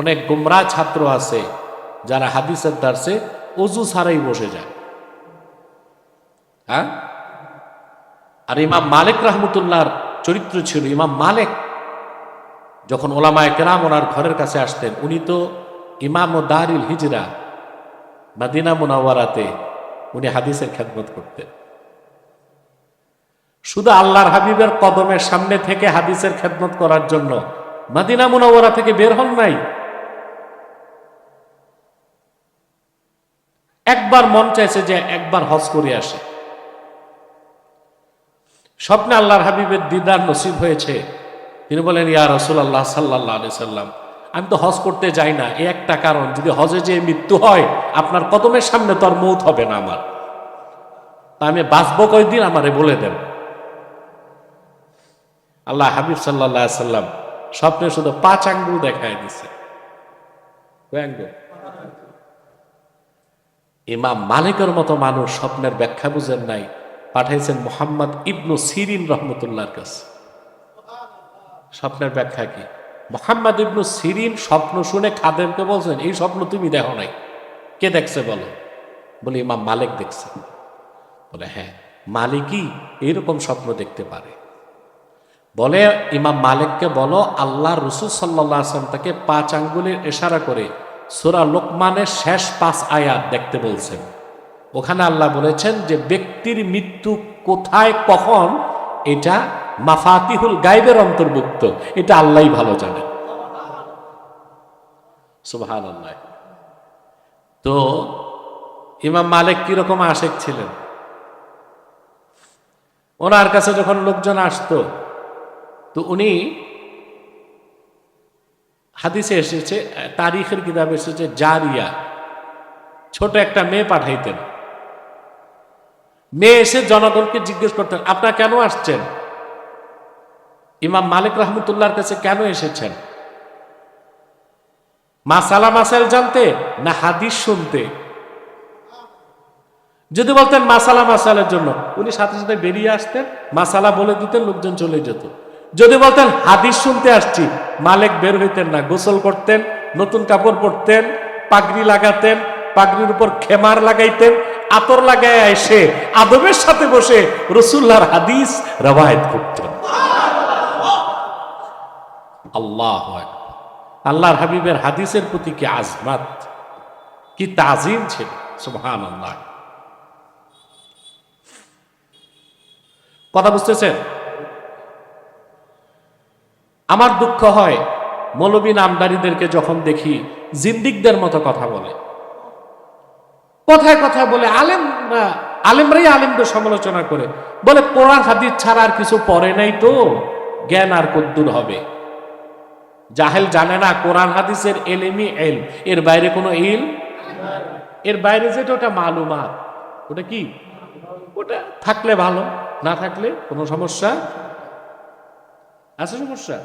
অনেক গুমরা ছাত্র আছে যারা হাদিসের দার্সে অজু ছাড়াই বসে যায়। হ্যাঁ? আর ইমাম মালিক রহমতুল্লাহর চরিত্র ছিল ইমাম মালিক। যখন ওলামায় কেরাম ওনার ঘরের কাছে আসতেন, উনি তো ইমাম ও দারিল হিজরা, মাদিনা মুনাওয়ারাতে উনি হাদিসের খেদমত করতেন। শুধু আল্লাহর হাবিবের কদমের সামনে থেকে হাদিসের খেদমত করার জন্য মাদিনা মুনাওয়ারা থেকে বের হন নাই। একবার মন চাইছে যে একবার হজ করে আসে। স্বপ্নে আল্লাহর হাবিবের দিদার নসিব হয়েছে। তিনি বলেন, ইয়া রসুল আল্লাহ সাল্লাহ আলি সাল্লাম, আমি তো হজ করতে যাই না। এ একটা কারণ, যদি হজে যে মৃত্যু হয়, আপনার কদমের সামনে তো আর মৌত হবে না আমার। তা আমি বাঁচবো কয়দিন আমারে বলে দেন। আল্লাহ হাবিব সাল্লাহ সাল্লাম স্বপ্নে শুধু পাঁচ আঙ্গুল দেখায় দিছে। আঙ্গুল? ইমাম মালিকের মতো মানুষ স্বপ্নের ব্যাখ্যা বুঝেন নাই। পাঠাইছেন মোহাম্মদ ইবনু সিরিন রহমতুল্লাহর কাছে। স্বপ্নের ব্যাখ্যা কি? মোহাম্মদ ইবনু সিরিন স্বপ্ন শুনে খাদেমকে বলছেন, এই স্বপ্ন তুমি দেখো নাই। কে দেখছে বলো? বলে ইমাম মালিক দেখছে। বলে হ্যাঁ মালিকই এইরকম স্বপ্ন দেখতে পারে। বলে ইমাম মালিককে বলো, আল্লাহ রসুল সাল্লাহ আসলাম তাকে পাঁচ আঙ্গুলের ইশারা করে সুরা লোকমানের শেষ পাঁচ আয়াত দেখতে বলছেন। ওখানে আল্লাহ বলেছেন যে ব্যক্তির মৃত্যু কোথায়, কখন, এটা মাফাতিহুল গাইবের অন্তর্ভুক্ত। এটা আল্লাহই ভালো জানেন সুবহান আল্লাহ তো ইমাম মালিক কীরকম আশেক ছিলেন? ওনার কাছে যখন লোকজন আসতো, তো উনি হাদিসে এসেছে তারিখের কিতাবে এসেছে, জারিয়া। ছোট একটা মেয়ে পাঠাইতেন। মেয়ে এসে জনগণকে জিজ্ঞেস করতেন, আপনারা কেন আসছেন? ইমাম মালিক রহমতুল্লাহর কাছে, কেন এসেছেন? মাসালা মাসাইল জানতে, না হাদিস শুনতে। যদি বলতেন মাসালা মাসালের জন্য। উনি সাথে সাথে বেরিয়ে আসতেন মাসালা বলে দিতেন, লোকজন চলে যেত। যদি বলতেন, হাদিস শুনতে আসছি, মালিক বের হইতেন না, গোসল করতেন, নতুন কাপড় পরতেন, পাগড়ি লাগাতেন, পাগড়ির উপর খেমার লাগাইতেন, আতর লাগায় এসে আদবের সাথে বসে রসুল্লাহর হাদিস রবায়ত করতেন। আল্লাহ আল্লাহর হাবিবের হাদিসের প্রতি কি আজমাত, কি তাজিম ছিল? সুবহান আল্লাহ কথা বুঝতেছেন? আমার দুঃখ হয়, মৌলবী নামদারিদেরকে যখন দেখি জিন্দিকদের মতো কথা বলে। কথায় কথা বলে, আলেমরা, আলেমরাই আলেমদের সমালোচনা করে। বলে, কোরআন, হাদিস ছাড়া আর কিছু পড়ে নাই তো, জ্ঞান আর কদ্দুর হবে। জাহেল জানে না, কোরআন, হাদিসের এলেমি এল, এর বাইরে কোনো ইল? এর বাইরে যেটা ওটা মালুমাত। ওটা কি? ওটা থাকলে ভালো, না থাকলে কোনো সমস্যা আছে সমস্যা